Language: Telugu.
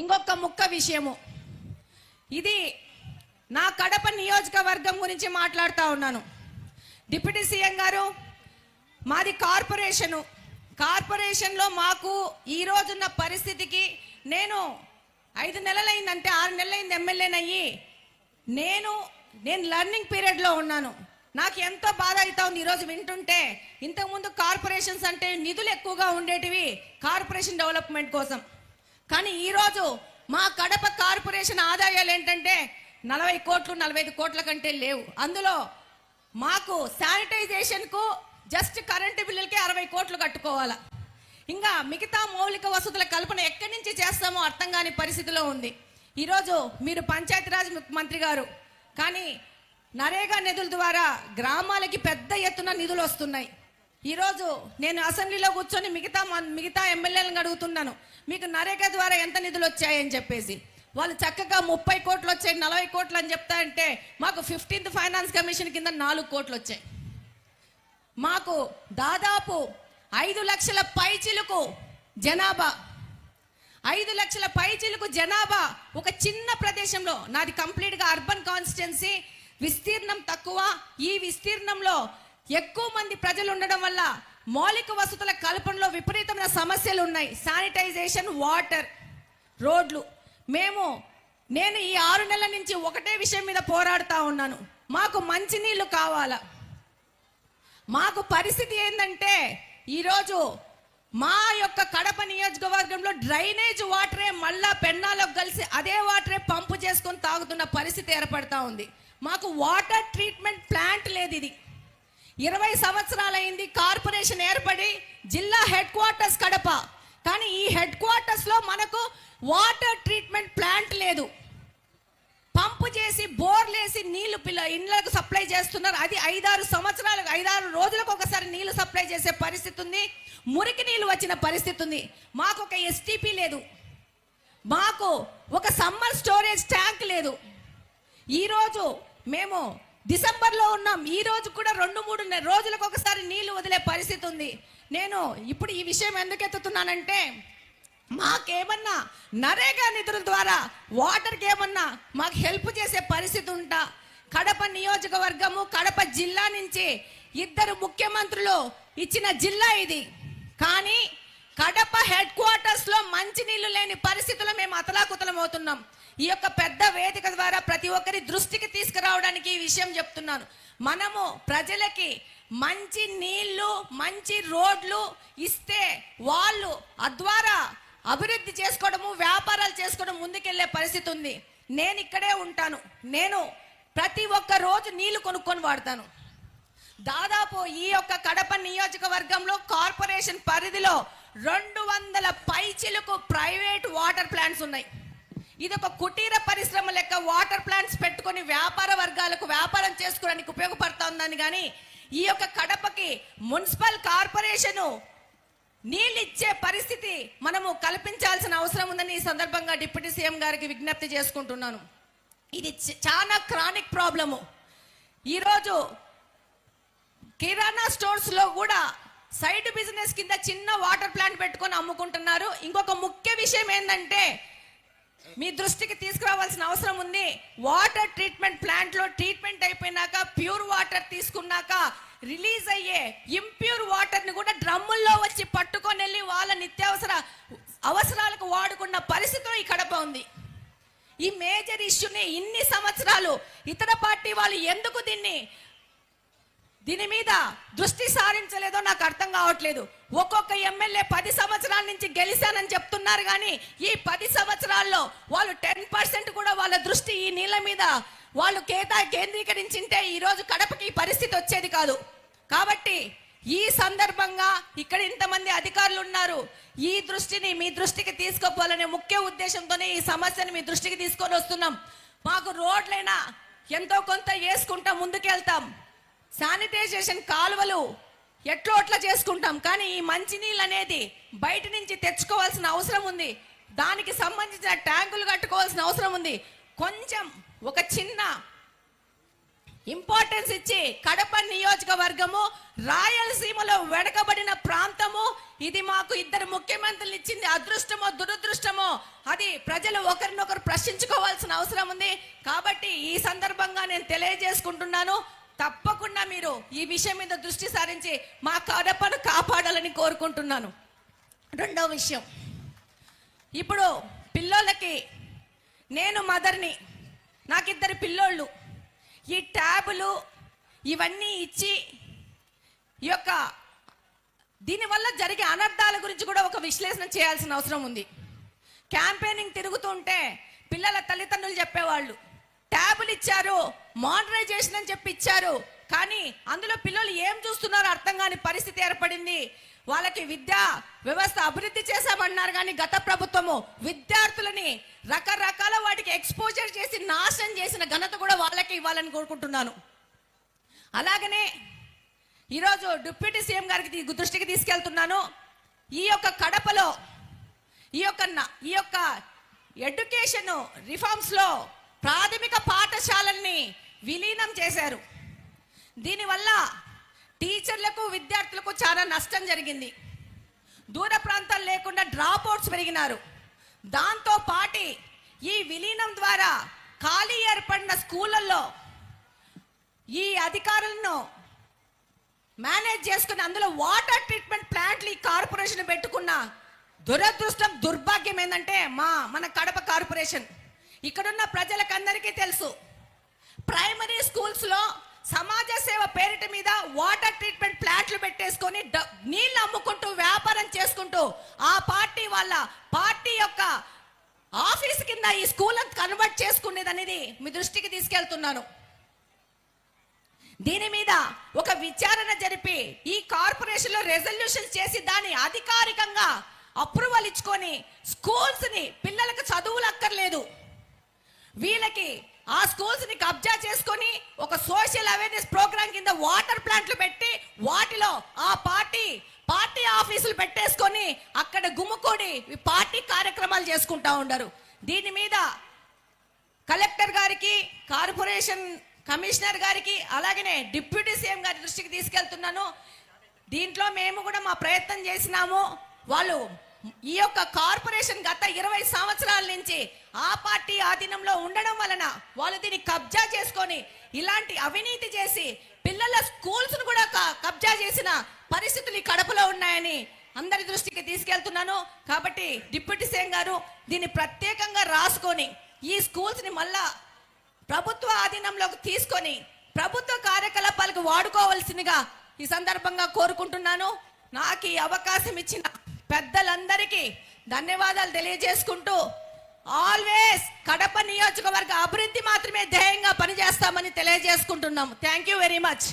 ఇంకొక ముక్క విషయము. ఇది నా కడప నియోజకవర్గం గురించి మాట్లాడుతూ ఉన్నాను. డిప్యూటీ సీఎం గారు మాది కార్పొరేషను. కార్పొరేషన్లో మాకు ఈ రోజున్న పరిస్థితికి నేను ఐదు నెలలైందంటే ఆరు నెలలైంది ఎమ్మెల్యేనయ్యి. నేను నేను లర్నింగ్ పీరియడ్లో ఉన్నాను. నాకు ఎంతో బాధ అవుతా ఉంది ఈరోజు వింటుంటే. ఇంతకుముందు కార్పొరేషన్స్ అంటే నిధులు ఎక్కువగా ఉండేటివి కార్పొరేషన్ డెవలప్మెంట్ కోసం. కానీ ఈరోజు మా కడప కార్పొరేషన్ ఆదాయాలు ఏంటంటే నలభై కోట్లు నలభై ఐదు కోట్ల కంటే లేవు. అందులో మాకు శానిటైజేషన్కు జస్ట్ కరెంటు బిల్లులకే అరవై కోట్లు కట్టుకోవాలా. ఇంకా మిగతా మౌలిక వసతుల కల్పన ఎక్కడి నుంచి చేస్తామో అర్థం కాని పరిస్థితిలో ఉంది. ఈరోజు మీరు పంచాయతీరాజ్ మంత్రి గారు కానీ నరేగా నిధుల ద్వారా గ్రామాలకి పెద్ద ఎత్తున నిధులు వస్తున్నాయి. ఈరోజు నేను అసెంబ్లీలో కూర్చొని మిగతా మన్- మిగతా ఎమ్మెల్యేలను అడుగుతున్నాను. మీకు నరేగా ద్వారా ఎంత నిధులు వచ్చాయని చెప్పేసి. వాళ్ళు చక్కగా ముప్పై కోట్లు వచ్చాయి నలభై కోట్లు అని చెప్తా అంటే మాకు ఫిఫ్టీన్త్ ఫైనాన్స్ కమిషన్ కింద నాలుగు కోట్లు వచ్చాయి. మాకు దాదాపు ఐదు లక్షల పైచిలకు జనాభా ఐదు లక్షల పైచిలకు జనాభా ఒక చిన్న ప్రదేశంలో నాది కంప్లీట్గా అర్బన్ కాన్స్టిట్యున్సీ విస్తీర్ణం తక్కువ. ఈ విస్తీర్ణంలో ఎక్కువ మంది ప్రజలు ఉండడం వల్ల మౌలిక వసతుల కల్పనలో విపరీతమైన సమస్యలు ఉన్నాయి. శానిటైజేషన్ వాటర్ రోడ్లు. మేము నేను ఈ ఆరు నెలల నుంచి ఒకటే విషయం మీద పోరాడుతూ ఉన్నాను. మాకు మంచినీళ్ళు కావాలా? మాకు పరిస్థితి ఏంటంటే ఈరోజు మా యొక్క కడప నియోజకవర్గంలో డ్రైనేజ్ వాటరే మళ్ళా పెన్నాలకు కలిసి అదే వాటరే పంపు చేసుకొని తాగుతున్న పరిస్థితి ఏర్పడతా ఉంది. మాకు వాటర్ ట్రీట్మెంట్ ప్లాంట్ లేదు ఇది. ఇరవై సంవత్సరాలైంది కార్పొరేషన్ ఏర్పడి జిల్లా హెడ్ క్వార్టర్స్ కడప. కానీ ఈ హెడ్ క్వార్టర్స్లో మనకు వాటర్ ట్రీట్మెంట్ ప్లాంట్ లేదు. పంపు చేసి బోర్లేసి నీళ్ళు పిల్ల ఇండ్లకు సప్లై చేస్తున్నారు. అది ఐదారు సంవత్సరాలకు ఐదారు రోజులకు ఒకసారి నీళ్ళు సప్లై చేసే పరిస్థితి ఉంది. మురికి నీళ్ళు వచ్చిన పరిస్థితి ఉంది. మాకు ఒక ఎస్టీపీ లేదు. మాకు ఒక సమ్మర్ స్టోరేజ్ ట్యాంక్ లేదు. ఈరోజు మేము డిసెంబర్లో ఉన్నాం ఈ రోజు కూడా రెండు మూడు రోజులకు ఒకసారి నీళ్ళు వదిలే పరిస్థితి ఉంది. నేను ఇప్పుడు ఈ విషయం ఎందుకు ఎత్తుతున్నానంటే మాకేమన్నా నరేగా నిధుల ద్వారా వాటర్కి ఏమన్నా మాకు హెల్ప్ చేసే పరిస్థితి ఉంటా? కడప నియోజకవర్గము కడప జిల్లా నుంచి ఇద్దరు ముఖ్యమంత్రులు ఇచ్చిన జిల్లా ఇది. కానీ కడప హెడ్ క్వార్టర్స్లో మంచినీళ్ళు లేని పరిస్థితులు మేము అతలాకుతలం అవుతున్నాం. ఈ యొక్క పెద్ద వేదిక ద్వారా ప్రతి ఒక్కరి దృష్టికి తీసుకురావడానికి ఈ విషయం చెప్తున్నాను. మనము ప్రజలకి మంచి నీళ్ళు మంచి రోడ్లు ఇస్తే వాళ్ళు అద్వారా అభివృద్ధి చేసుకోవడము వ్యాపారాలు చేసుకోవడం ముందుకెళ్ళే పరిస్థితి ఉంది. నేను ఇక్కడే ఉంటాను. నేను ప్రతి ఒక్క రోజు నీళ్ళు కొనుక్కొని వాడతాను. దాదాపు ఈ యొక్క కడప నియోజకవర్గంలో కార్పొరేషన్ పరిధిలో రెండు వందల పైచిలకు ప్రైవేట్ వాటర్ ప్లాంట్స్ ఉన్నాయి. ఇది ఒక కుటీర పరిశ్రమ లెక్క వాటర్ ప్లాంట్స్ పెట్టుకొని వ్యాపార వర్గాలకు వ్యాపారం చేసుకోవడానికి ఉపయోగపడుతుందని కానీ ఈ యొక్క కడపకి మున్సిపల్ కార్పొరేషను నీళ్ళు ఇచ్చే పరిస్థితి మనము కల్పించాల్సిన అవసరం ఉందని ఈ సందర్భంగా డిప్యూటీ సీఎం గారికి విజ్ఞప్తి చేసుకుంటున్నాను. ఇది చాలా క్రానిక్ ప్రాబ్లము. ఈరోజు కిరాణా స్టోర్స్లో కూడా సైడ్ బిజినెస్ కింద చిన్న వాటర్ ప్లాంట్ పెట్టుకొని అమ్ముకుంటున్నారు. ఇంకొక ముఖ్య విషయం ఏంటంటే మీ దృష్టికి తీసుకురావాల్సిన అవసరం ఉంది. వాటర్ ట్రీట్మెంట్ ప్లాంట్లో ట్రీట్మెంట్ అయిపోయినాక ప్యూర్ వాటర్ తీసుకున్నాక రిలీజ్ అయ్యే ఇంప్యూర్ వాటర్ని కూడా డ్రమ్ముల్లో వచ్చి పట్టుకొని వెళ్ళి వాళ్ళ నిత్యావసర అవసరాలకు వాడుకున్న పరిస్థితిలో ఈ కడప ఉంది. ఈ మేజర్ ఇష్యూని ఇన్ని సంవత్సరాలు ఇతర పార్టీ వాళ్ళు ఎందుకు దీన్ని దీని మీద దృష్టి సారించలేదో నాకు అర్థం కావట్లేదు. ఒక్కొక్క ఎమ్మెల్యే పది సంవత్సరాల నుంచి గెలిచానని చెప్తున్నారు కానీ ఈ పది సంవత్సరాల్లో వాళ్ళు టెన్ పర్సెంట్ కూడా వాళ్ళ దృష్టి ఈ నీళ్ళ మీద. వాళ్ళు కేతా కేంద్రీకరించింటే ఈరోజు కడపకి ఈ పరిస్థితి వచ్చేది కాదు. కాబట్టి ఈ సందర్భంగా ఇక్కడ ఇంతమంది అధికారులు ఉన్నారు. ఈ దృష్టిని మీ దృష్టికి తీసుకోపోవాలనే ముఖ్య ఉద్దేశంతోనే ఈ సమస్యని మీ దృష్టికి తీసుకొని వస్తున్నాం. మాకు రోడ్లైనా ఎంతో కొంత వేసుకుంటా ముందుకెళ్తాం. శానిటైజేషన్ కాలువలు ఎట్లో అట్లా చేసుకుంటాం కానీ ఈ మంచినీళ్ళు అనేది బయట నుంచి తెచ్చుకోవాల్సిన అవసరం ఉంది. దానికి సంబంధించిన ట్యాంకులు కట్టుకోవాల్సిన అవసరం ఉంది. కొంచెం ఒక చిన్న ఇంపార్టెన్స్ ఇచ్చి కడప నియోజకవర్గము రాయలసీమలో వెడకబడిన ప్రాంతము ఇది మాకు ఇద్దరు ముఖ్యమంత్రులు ఇచ్చింది అదృష్టమో దురదృష్టమో అది ప్రజలు ఒకరినొకరు ప్రశ్నించుకోవాల్సిన అవసరం ఉంది. కాబట్టి ఈ సందర్భంగా నేను తెలియజేసుకుంటున్నాను. తప్పకుండా మీరు ఈ విషయం మీద దృష్టి సారించి మా కడపను కాపాడాలని కోరుకుంటున్నాను. రెండవ విషయం. ఇప్పుడు పిల్లోళ్ళకి నేను మదర్ని నాకిద్దరు పిల్లోళ్ళు. ఈ ట్యాబులు ఇవన్నీ ఇచ్చి ఈ యొక్క దీనివల్ల జరిగే అనర్థాల గురించి కూడా ఒక విశ్లేషణ చేయాల్సిన అవసరం ఉంది. క్యాంపెయినింగ్ తిరుగుతుంటే పిల్లల తల్లిదండ్రులు చెప్పేవాళ్ళు. ట్యాబులు ఇచ్చారు మోడరైజేషన్ అని చెప్పి ఇచ్చారు. కానీ అందులో పిల్లలు ఏం చూస్తున్నారో అర్థం కాని పరిస్థితి ఏర్పడింది. వాళ్ళకి విద్యా వ్యవస్థ అభివృద్ధి చేశామన్నారు కానీ గత ప్రభుత్వము విద్యార్థులని రకరకాల వాటికి ఎక్స్పోజర్ చేసి నాశనం చేసిన ఘనత కూడా వాళ్ళకి ఇవ్వాలని కోరుకుంటున్నాను. అలాగనే ఈరోజు డిప్యూటీ సీఎం గారికి దృష్టికి తీసుకెళ్తున్నాను. ఈ యొక్క కడపలో ఈ యొక్క న- ఈ యొక్క ఎడ్యుకేషన్ రిఫార్మ్స్లో ప్రాథమిక పాఠశాలల్ని విలీనం చేశారు. దీనివల్ల టీచర్లకు విద్యార్థులకు చాలా నష్టం జరిగింది. దూర ప్రాంతాలు లేకుండా డ్రాప్ అవుట్స్ పెరిగినారు. దాంతో పాటి ఈ విలీనం ద్వారా ఖాళీ ఏర్పడిన స్కూళ్ళల్లో ఈ అధికారులను మేనేజ్ చేసుకుని అందులో వాటర్ ట్రీట్మెంట్ ప్లాంట్లు ఈ కార్పొరేషన్ పెట్టుకున్న దురదృష్టం దుర్భాగ్యం ఏంటంటే మా మన కడప కార్పొరేషన్. ఇక్కడున్న ప్రజలకందరికీ తెలుసు. ప్రైమరీ స్కూల్స్లో సమాజ సేవ పేరిట మీద వాటర్ ట్రీట్మెంట్ ప్లాంట్లు పెట్టేసుకొని నీళ్ళు అమ్ముకుంటూ వ్యాపారం చేసుకుంటూ ఆ పార్టీ వాళ్ళ పార్టీ యొక్క ఆఫీస్ కింద ఈ స్కూల్ కన్వర్ట్ చేసుకునేది అనేది మీ దృష్టికి తీసుకెళ్తున్నాను. దీని మీద ఒక విచారణ జరిపి ఈ కార్పొరేషన్లో రెజల్యూషన్ చేసి దాన్ని అధికారికంగా అప్రూవల్ ఇచ్చుకొని స్కూల్స్ని పిల్లలకు చదువులు అక్కర్లేదు వీళ్ళకి ఆ స్కూల్స్ని కబ్జా చేసుకొని ఒక సోషల్ అవేర్నెస్ ప్రోగ్రామ్ కింద వాటర్ ప్లాంట్లు పెట్టి వాటిలో ఆ పార్టీ పార్టీ ఆఫీసులు పెట్టేసుకొని అక్కడ గుమ్ముకొని ఈ పార్టీ కార్యక్రమాలు చేసుకుంటా ఉండరు. దీని మీద కలెక్టర్ గారికి కార్పొరేషన్ కమిషనర్ గారికి అలాగనే డిప్యూటీ సీఎం గారి దృష్టికి తీసుకెళ్తున్నాను. దీంట్లో మేము కూడా మా ప్రయత్నం చేసినాము. వాళ్ళు ఈ యొక్క కార్పొరేషన్ గత ఇరవై సంవత్సరాల నుంచి ఆ పార్టీ ఆధీనంలో ఉండడం వలన వాళ్ళు దీన్ని కబ్జా చేసుకొని ఇలాంటి అవినీతి చేసి పిల్లల స్కూల్స్ కూడా క- కబ్జా చేసిన పరిస్థితులు కడపలో ఉన్నాయని అందరి దృష్టికి తీసుకెళ్తున్నాను. కాబట్టి డిప్యూటీ సీఎం గారు దీన్ని ప్రత్యేకంగా రాసుకొని ఈ స్కూల్స్ని మళ్ళా ప్రభుత్వ ఆధీనంలోకి తీసుకొని ప్రభుత్వ కార్యకలాపాలకు వాడుకోవాల్సిందిగా ఈ సందర్భంగా కోరుకుంటున్నాను. నాకు ఈ అవకాశం ఇచ్చిన పెద్దలందరికీ ధన్యవాదాలు తెలియజేసుకుంటూ ఆల్వేస్ కడప నియోజకవర్గ అభివృద్ధి మాత్రమే ధ్యేయంగా పనిచేస్తామని తెలియజేసుకుంటున్నాము. Thank you very much